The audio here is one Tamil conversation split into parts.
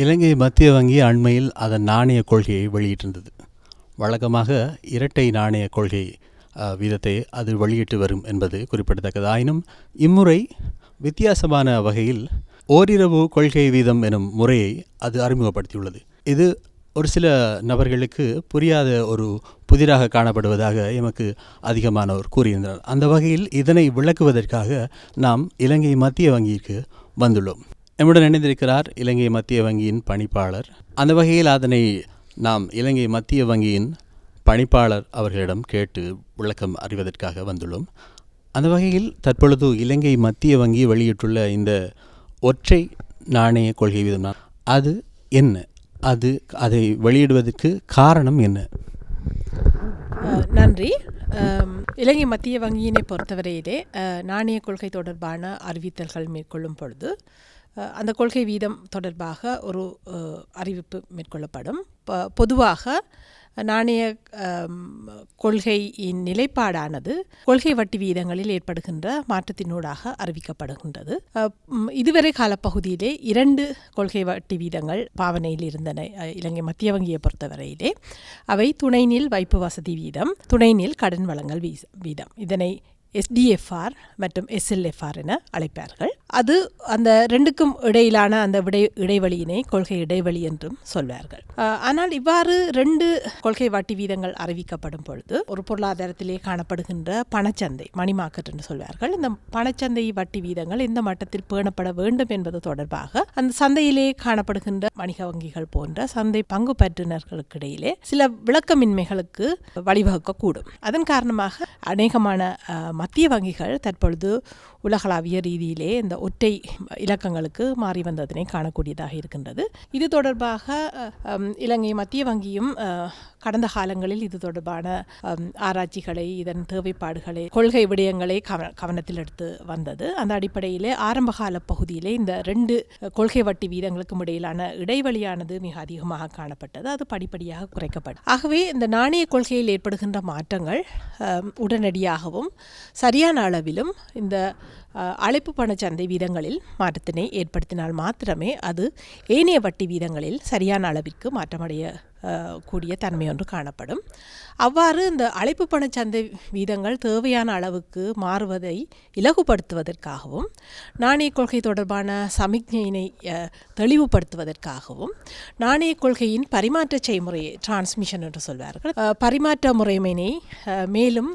இலங்கை மத்திய வங்கி அண்மையில் அதன் நாணய கொள்கையை வெளியிட்டிருந்தது. வழக்கமாக இரட்டை நாணய கொள்கை வீதத்தை அது வெளியிட்டு வரும் என்பது குறிப்பிடத்தக்கது. ஆயினும் இம்முறை வித்தியாசமான வகையில் ஓரிரவு கொள்கை வீதம் எனும் முறையை அது அறிமுகப்படுத்தியுள்ளது. இது ஒரு சில நபர்களுக்கு புரியாத ஒரு புதிராக காணப்படுவதாக எமக்கு அதிகமானோர் கூறியிருந்தனர். அந்த வகையில் இதனை விளக்குவதற்காக நாம் இலங்கை மத்திய வங்கிக்கு வந்துள்ளோம். நம்முடன் இணைந்திருக்கிறார் இலங்கை மத்திய வங்கியின் பணிப்பாளர். அந்த வகையில் அதனை நாம் இலங்கை மத்திய வங்கியின் பணிப்பாளர் அவர்களிடம் கேட்டு விளக்கம் அறிவதற்காக வந்துள்ளோம். அந்த வகையில் தற்பொழுது இலங்கை மத்திய வங்கி வெளியிட்டுள்ள இந்த ஒற்றை நாணய கொள்கை வீதம் அது என்ன? அது அதை வெளியிடுவதற்கு காரணம் என்ன? நன்றி. இலங்கை மத்திய வங்கியினை பொறுத்தவரையிலே நாணய கொள்கை தொடர்பான அறிவித்தல்கள் மேற்கொள்ளும் பொழுது அந்த கொள்கை வீதம் தொடர்பாக ஒரு அறிவிப்பு மேற்கொள்ளப்படும். ப- பொதுவாக நாணய கொள்கையின் நிலைப்பாடானது கொள்கை வட்டி வீதங்களில் ஏற்படுகின்ற மாற்றத்தினூடாக அறிவிக்கப்படுகின்றது. இதுவரை காலப்பகுதியிலே இரண்டு கொள்கை வட்டி வீதங்கள் பாவனையில் இருந்தன. இலங்கை மத்திய வங்கியை பொறுத்தவரையிலே. அவை துணைநில் வைப்பு வசதி வீதம் துணைநில் கடன் வழங்கல் வீதம். இதனை எஸ்டிஎஃப்ஆர் மற்றும் எஸ்எல்எஃப்ஆர் என அழைப்பார்கள். அது அந்த ரெண்டுக்கும் இடையிலான அந்த விடை இடைவெளியினை கொள்கை இடைவெளி என்றும் சொல்வார்கள். ஆனால் இவ்வாறு ரெண்டு கொள்கை வட்டி வீதங்கள் அறிவிக்கப்படும் பொழுது ஒரு பொருளாதாரத்திலே காணப்படுகின்ற பணச்சந்தை மணி மார்க்கெட் என்று சொல்வார்கள். இந்த பணச்சந்தை வட்டி வீதங்கள் எந்த மட்டத்தில் பேணப்பட வேண்டும் என்பது தொடர்பாக அந்த சந்தையிலே காணப்படுகின்ற வணிக வங்கிகள் போன்ற சந்தை பங்கு பற்றுநர்களுக்கு இடையிலே சில விளக்கமின்மைகளுக்கு வழிவகுக்கக்கூடும். அதன் காரணமாக அநேகமான மத்திய வங்கிகள் தற்பொழுது உலகளாவிய ரீதியிலே இந்த ஒற்றை இலக்கங்களுக்கு மாறி வந்ததனை காணக்கூடியதாக இருக்கின்றது. இது தொடர்பாக இலங்கை மத்திய வங்கியும் கடந்த காலங்களில் இது தொடர்பான ஆராய்ச்சிகளை இதன் தேவைப்பாடுகளை கொள்கை விடயங்களை கவன கவனத்தில் எடுத்து வந்தது. அந்த அடிப்படையிலே ஆரம்பகால பகுதியிலே இந்த ரெண்டு கொள்கை வட்டி வீதங்களுக்கும் இடையிலான இடைவெளியானது மிக அதிகமாக காணப்பட்டது. அது படிப்படியாக குறைக்கப்படும் ஆகவே இந்த நாணய கொள்கையில் ஏற்படுகின்ற மாற்றங்கள் உடனடியாகவும் சரியான அளவிலும் இந்த அழைப்பு பணச்சந்தை வீதங்களில் மாற்றத்தினை ஏற்படுத்தினால் மாத்திரமே அது ஏனைய வட்டி வீதங்களில் சரியான அளவிற்கு மாற்றமடைய கூடிய தன்மை ஒன்று காணப்படும். அவ்வாறு இந்த அழைப்பு பணச்சந்தை வீதங்கள் தேவையான அளவுக்கு மாறுவதை இலகுபடுத்துவதற்காகவும் நாணய கொள்கை தொடர்பான சமிக்ஞையினை தெளிவுபடுத்துவதற்காகவும் நாணய கொள்கையின் பரிமாற்ற செய்முறையை டிரான்ஸ்மிஷன் என்று சொல்வார்கள். பரிமாற்ற முறைமையினை மேலும்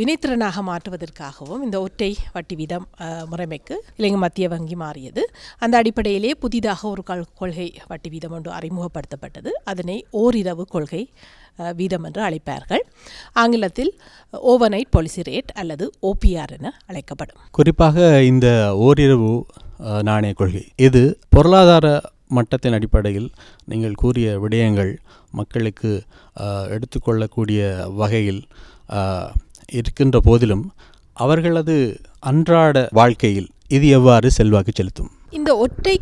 வினைத்திறனாக மாற்றுவதற்காகவும் இந்த ஒற்றை வட்டி வீதம் முறைமைக்கு இலங்கை மத்திய வங்கி மாறியது. அந்த அடிப்படையிலே புதிதாக ஒரு கொள்கை வட்டி வீதம் ஒன்று அறிமுகப்படுத்தப்பட்டது. அதனை ஓரிரவு கொள்கை வீதம் என்று அழைப்பார்கள். ஆங்கிலத்தில் ஓவர்நைட் பாலிசி ரேட் அல்லது ஓபிஆர் என அழைக்கப்படும். குறிப்பாக இந்த ஓரிரவு நாணய கொள்கை இது பொருளாதார மட்டத்தின் அடிப்படையில் நீங்கள் கூறிய விடயங்கள் மக்களுக்கு எடுத்துக்கொள்ளக்கூடிய வகையில் இருக்கின்ற போதிலும் அவர்களது அன்றாட வாழ்க்கையில் இது எவ்வாறு செல்வாக்கு செலுத்தும்? இந்த ஒற்றை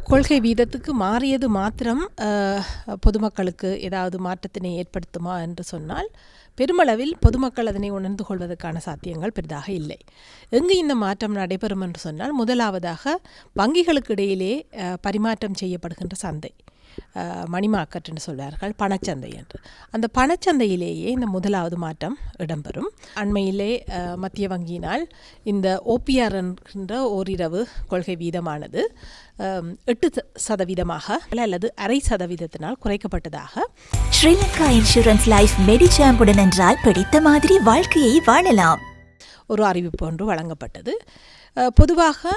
கொள்கை வீதத்துக்கு மாறியது மாத்திரம் பொதுமக்களுக்கு ஏதாவது மாற்றத்தினை ஏற்படுத்துமா என்று சொன்னால் பெருமளவில் பொதுமக்கள் அதனை உணர்ந்து கொள்வதற்கான சாத்தியங்கள் பெரிதாக இல்லை. எங்கு இந்த மாற்றம் நடைபெறும் என்று சொன்னால் முதலாவதாக வங்கிகளுக்கு இடையிலே பரிமாற்றம் செய்யப்படுகின்ற சந்தை. மணி மார்க்கெட் என்று சொல்வார்கள் பணச்சந்தை என்று. அந்த பணச்சந்தையிலேயே இந்த முதலாவது மாற்றம் இடம்பெறும். அண்மையிலே மத்திய வங்கியினால் இந்த ஓபிஆர் என்கின்ற ஓரிரவு கொள்கை வீதமானது எட்டு சதவீதமாக அல்லது அரை சதவீதத்தினால் குறைக்கப்பட்டதாக. ஸ்ரீலங்கா இன்சூரன்ஸ் லைஃப் மெடிசாம்புடன் என்றால் பிடித்த மாதிரி வாழ்க்கையை வாழலாம். ஒரு அறிவிப்பு ஒன்று வழங்கப்பட்டது. பொதுவாக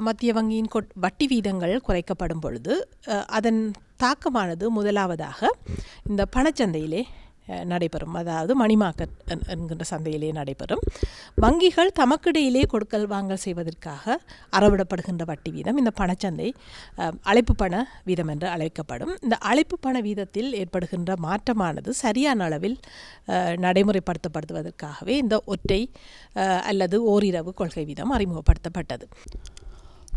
மத்திய வங்கியின் கொட் வட்டி வீதங்கள் குறைக்கப்படும் பொழுது அதன் தாக்கமானது முதலாவதாக இந்த பணச்சந்தையிலே நடைபெறும். அதாவது மணி என்கின்ற சந்தையிலே நடைபெறும். வங்கிகள் தமக்கிடையிலே கொடுக்கல் வாங்கல் செய்வதற்காக அறவிடப்படுகின்ற வட்டி வீதம் இந்த பணச்சந்தை அழைப்பு பண வீதம் என்று அழைக்கப்படும். இந்த அழைப்பு பண வீதத்தில் ஏற்படுகின்ற மாற்றமானது சரியான அளவில் நடைமுறைப்படுத்தப்படுவதற்காகவே இந்த ஒற்றை அல்லது ஓரிரவு கொள்கை வீதம் அறிமுகப்படுத்தப்பட்டது.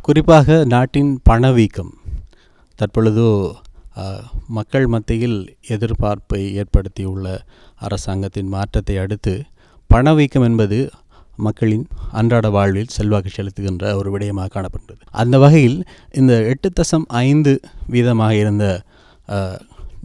குறிப்பாக நாட்டின் பணவீக்கம். தற்பொழுது மக்கள் மத்தியில் எதிர்பார்ப்பை ஏற்படுத்தியுள்ள அரசாங்கத்தின் மாற்றத்தை அடுத்து பணவீக்கம் என்பது மக்களின் அன்றாட வாழ்வில் செல்வாக்கு செலுத்துகின்ற ஒரு விடயமாக காணப்படுகிறது. அந்த வகையில் இந்த எட்டு தசம் ஐந்து வீதமாக இருந்த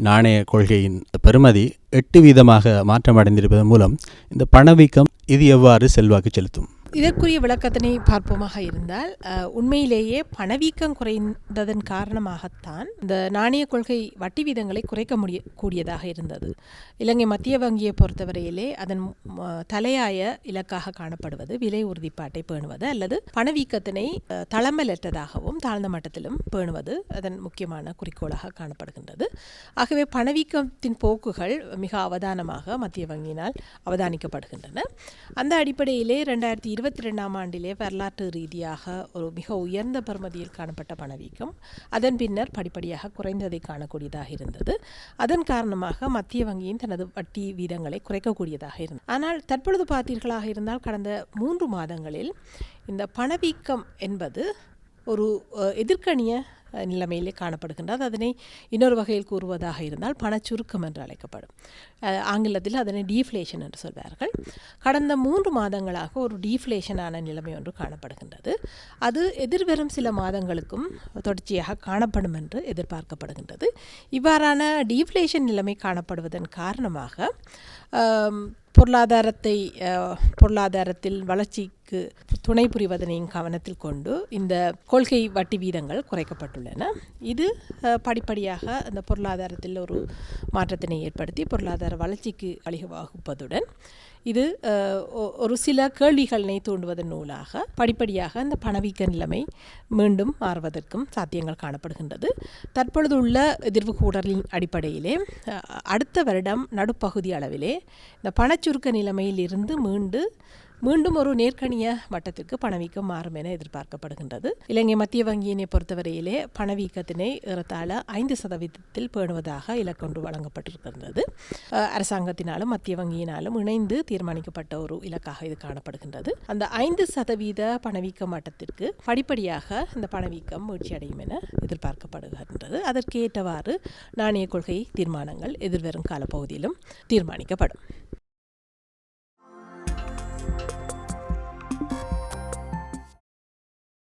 நாணய கொள்கையின் பெறுமதி எட்டு வீதமாக மாற்றமடைந்திருப்பதன் மூலம் இந்த பணவீக்கம் இது எவ்வாறு செல்வாக்கு செலுத்தும்? இதற்குரிய விளக்கத்தினை பார்ப்போமாக இருந்தால் உண்மையிலேயே பணவீக்கம் குறைந்ததன் காரணமாகத்தான் இந்த நாணய கொள்கை வட்டி வீதங்களை குறைக்க முடிய கூடியதாக இருந்தது. இலங்கை மத்திய வங்கியை பொறுத்தவரையிலே அதன் தலையாய இலக்காக காணப்படுவது விலை உறுதிப்பாட்டை பேணுவது அல்லது பணவீக்கத்தினை அஹ், தளமலற்றதாகவும் தாழ்ந்த மட்டத்திலும் பேணுவது அதன் முக்கியமான குறிக்கோளாக காணப்படுகின்றது. ஆகவே பணவீக்கத்தின் போக்குகள் மிக அவதானமாக மத்திய வங்கியினால் அவதானிக்கப்படுகின்றன. அந்த அடிப்படையிலே ரெண்டாயிரத்தி இருபது இருபத்தி ரெண்டாம் ஆண்டிலே வரலாற்று ரீதியாக ஒரு மிக உயர்ந்த பருமதியில் காணப்பட்ட பணவீக்கம் அதன் பின்னர் படிப்படியாக குறைந்ததை காணக்கூடியதாக இருந்தது. அதன் காரணமாக மத்திய வங்கியின் தனது வட்டி வீதங்களை குறைக்கக்கூடியதாக இருந்தது. ஆனால் தற்பொழுது பார்த்தீர்களாக இருந்தால் கடந்த மூன்று மாதங்களில் இந்த பணவீக்கம் என்பது ஒரு அஹ், எதிர்க்கணிய நிலைமையிலே காணப்படுகின்றது. அதனை இன்னொரு வகையில் கூறுவதாக இருந்தால் பணச்சுருக்கம் என்று அழைக்கப்படும். ஆங்கிலத்தில் அதனை டீஃப்ளேஷன் என்று சொல்வார்கள். கடந்த மூன்று மாதங்களாக ஒரு டீஃப்ளேஷனான நிலைமை ஒன்று காணப்படுகின்றது. அது எதிர்வரும் சில மாதங்களுக்கும் தொடர்ச்சியாக காணப்படும் என்று எதிர்பார்க்கப்படுகின்றது. இவ்வாறான டீஃப்ளேஷன் நிலைமை காணப்படுவதன் காரணமாக பொருளாதாரத்தை பொருளாதாரத்தில் வளர்ச்சி வளர்ச்சிக்கு துணை புரிவதனையும் கவனத்தில் கொண்டு இந்த கொள்கை வட்டி வீதங்கள் குறைக்கப்பட்டுள்ளன. இது படிப்படியாக அந்த பொருளாதாரத்தில் ஒரு மாற்றத்தினை ஏற்படுத்தி பொருளாதார வளர்ச்சிக்கு வழிவகுப்பதுடன் இது ஒ- ஒரு சில கேள்விகளினை தூண்டுவதன் நூலாக படிப்படியாக அந்த பணவீக்க நிலைமை மீண்டும் மாறுவதற்கும் சாத்தியங்கள் காணப்படுகின்றது. தற்பொழுது உள்ள எதிர்வு கூடலின் அடிப்படையிலே அடுத்த வருடம் நடுப்பகுதி அளவிலே இந்த பணச்சுருக்க நிலைமையில் இருந்து மீண்டு மீண்டும் ஒரு நேர்கணிய மட்டத்திற்கு பணவீக்கம் மாறும் என எதிர்பார்க்கப்படுகின்றது. இலங்கை மத்திய வங்கியினை பொறுத்தவரையிலே பணவீக்கத்தினை ஏறத்தாழ ஐந்து சதவீதத்தில் பேணுவதாக இலக்கொன்று வழங்கப்பட்டிருக்கின்றது. அரசாங்கத்தினாலும் மத்திய வங்கியினாலும் இணைந்து தீர்மானிக்கப்பட்ட ஒரு இலக்காக இது காணப்படுகின்றது. அந்த ஐந்து சதவீத பணவீக்க மட்டத்திற்கு படிப்படியாக இந்த பணவீக்கம் வீழ்ச்சியடையும் என எதிர்பார்க்கப்படுகின்றது. அதற்கு ஏற்றவாறு நாணய கொள்கை தீர்மானங்கள் எதிர்வரும் காலப்பகுதியிலும் தீர்மானிக்கப்படும்.